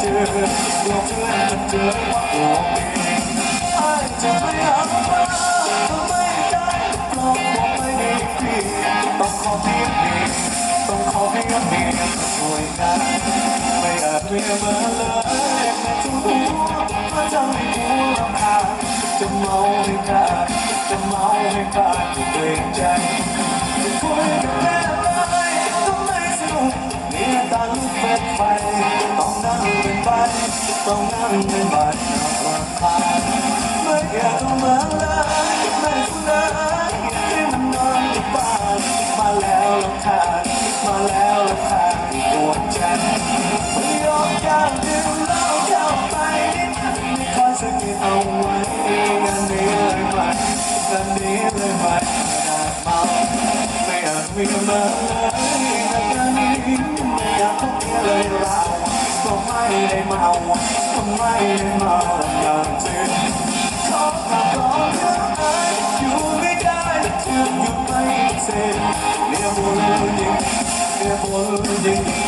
เชื่อมันเจอว่าตัวเองไอ้จะไม่เอามาไม่ได้ลองบอกไม่ได้พี่ต้องขอเพียงเพียงต้องขอเพียงเพียงช่วยกันไม่อาจเรียกมาเลยแม้ทุกหัวมาจะไม่หัวรำคาจะเมาให้ขาดจะเมาให้ขาดเกรงใจจะคุยกับแม่ ต้องนั่งเป็นใบรำคาญไม่อยากมาลยไม่คุณเลยที่มันนอนอยู่บ้านมาแล้วรำคาญมาแล้วรำคาญปวดใจไม่ยอมอยากดื่มเหล้าเข้าไปไม่คอยสะกิดเอาไว้กันนี้เลยไหมกันนี้เลยไหมไม่ได้เมาไม่อยากมีมาเลย ไม่ได้เมาก็ไม่ได้เมาอย่างจริงชอบมาขอเธอไอ้อยู่ไม่ได้เชื่อหยุดไม่เสร็จเรียบวนยิงเรียบวนยิงห่วง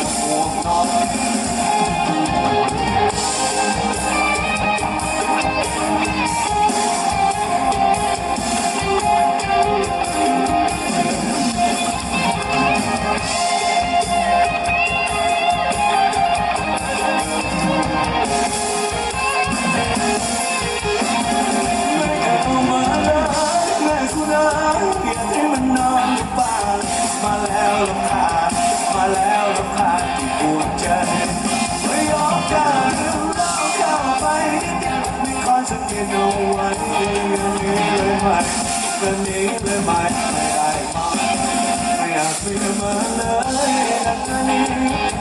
วดใจไม่ยอมกันเราเข้าไปไม่คอยสังเกตเอาไว้วันนี้เลยไหมแบบนี้เลยไหมไม่ได้มาไม่อยากมีมาเลยวันนี้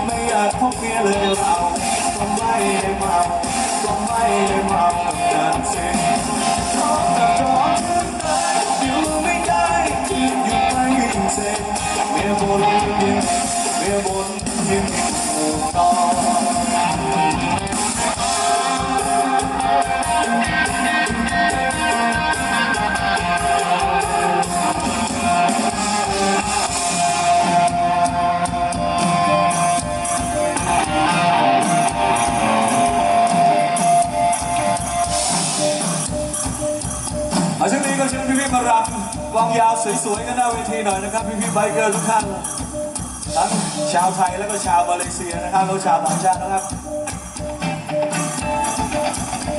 ไม่อยากพบเมียเลยเราก็ไม่ได้มาก็ไม่ได้ มารำวางยาวสวยๆกันหน้าเวทีหน่อยนะครับ พี่ๆไบเกอร์ทุกท่านทั้งชาวไทยแล้วก็ชาวมาเลเซียนะครับแล้วชาวต่างชาตินะครับ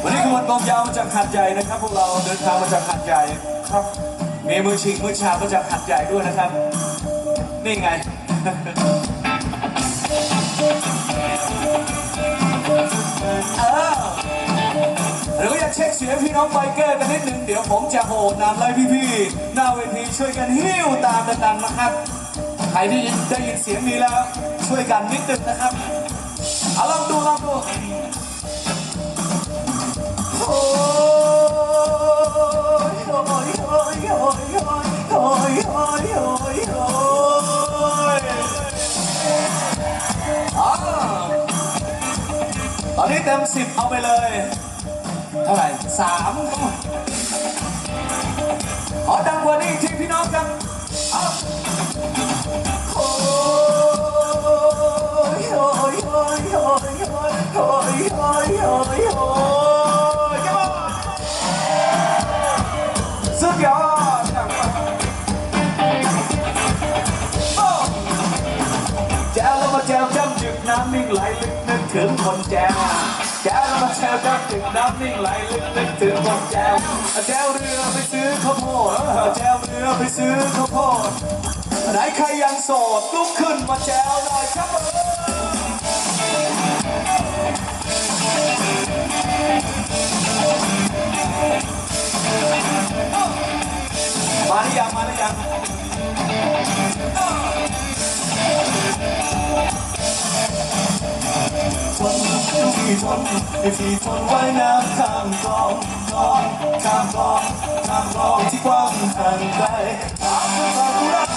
วันนี้คือวันกองยาวมาจากหัดใหญ่นะครับ พวกเราเดินทางมาจากหัดใหญ่ครับมีมือชิงมือชามาจากหัดใหญ่ด้วยนะครับ นี่ไงอ้า วเดี๋ยวอยากเช็คเสียงพี่น้องไบเกอร์กันนิดนึงเดี๋ยวผมจะโหดนำเลยพี่ๆหน้าเวทีช่วยกันหิ้วตามดังๆนะครับ ใครที่ได้ยินเสียงนี้แล้ว ช่วยกันนิดนึงนะครับเอาลองดูลองดูโอ้ยโอ้ยโอ้ยโอ้ยโอ้ยโอ้ยโอ้ยโอ้ยอ่าตอนนี้เต็มสิบเอาไปเลย ท่าไหร่สามขอดังกว่านี้อีกทีพี่น้องครับเอาโอ้ยโอ้ยโอ้ยโอ้ยโอ้ยโอ้ยโอ้ยโอ้ยโอ้ย come on สุดยอดโอ้แจวแล้วมาแจวจ้ำจึกน้ำนิ่งไหลลึกนึกถึงคนแจว แก่แล้วมาแชวจ้ำจึกน้ำนิ่งไหลลึกนึกถึงคนแจวแจวเรือไปซื้อข้าวโพดแจวเรือไปซื้อข้าวโพดไหนใครยังโสดลุกขึ้นมาแจวหน่อยครับ ที่ทนที่ทนไว้น้ำข้ามคลองคลองข้ามคลองข้ามคลองที่กว้างห่างไกลตามความรัก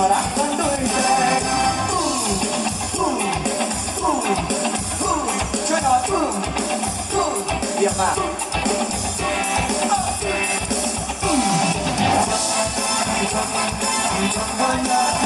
มารักกันด้วยใจปุ้มปุ้มปุ้มปุ้มช่วยหน่อยปุ้มปุ้มเยี่ยมมา trabalhar.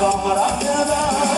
Para quedar